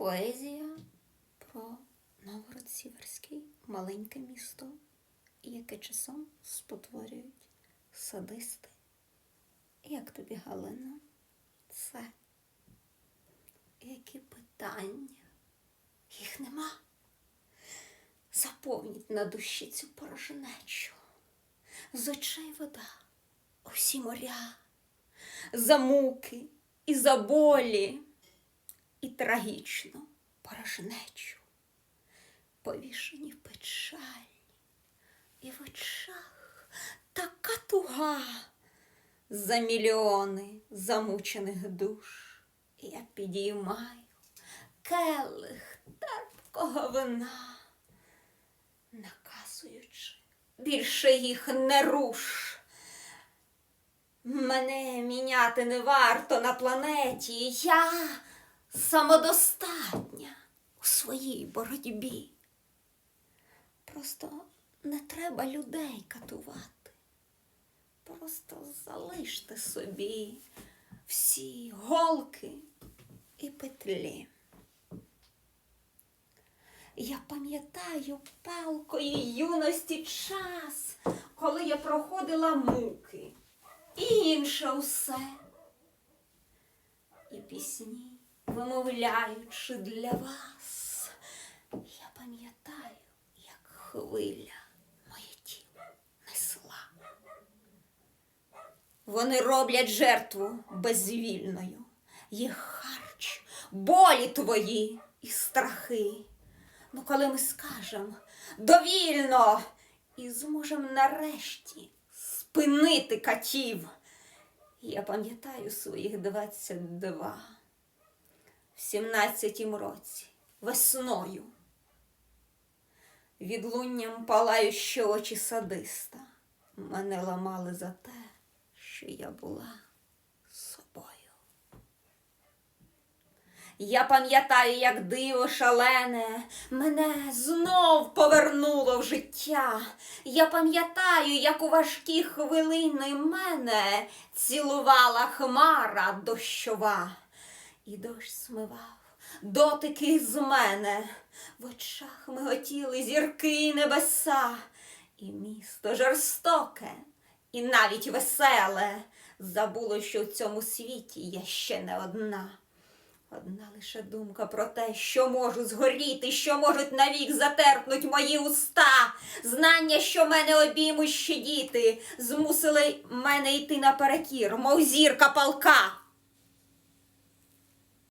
Поезія про Новгород Сіверський, маленьке місто, яке часом спотворюють садисти. Як тобі, Галина? Це? Які питання? Їх нема. Заповніть на душі цю порожнечу. З очей вода, усі моря, за муки і за болі, і трагічну порожнечу, повішені в печалі, і в очах така туга за мільйони замучених душ. Я підіймаю келих терпкого вина, наказуючи більше їх не руш. Мене міняти не варто на планеті. Я самодостатня у своїй боротьбі. Просто не треба людей катувати. Просто залиште собі всі голки і петлі. Я пам'ятаю палкої юності час, коли я проходила муки і інше усе. І пісні, вимовляючи для вас, я пам'ятаю, як хвиля моє тіло несла. Вони роблять жертву безвільною, їх харч, болі твої і страхи. Ну, коли ми скажем довільно і зможем нарешті спинити катів. Я пам'ятаю своїх 22 в 17-тім році, весною. Відлунням палаючи очі садиста, мене ламали за те, що я була собою. Я пам'ятаю, як диво шалене мене знов повернуло в життя. Я пам'ятаю, як у важкі хвилини мене цілувала хмара дощова, і дощ смивав дотики з мене. В очах миготіли зірки і небеса, і місто жорстоке, і навіть веселе. Забуло, що в цьому світі я ще не одна. Одна лише думка про те, що можу згоріти, що можуть навік затерпнуть мої уста. Знання, що мене обіймуть ще діти, змусили мене йти наперекір, мов зірка палка.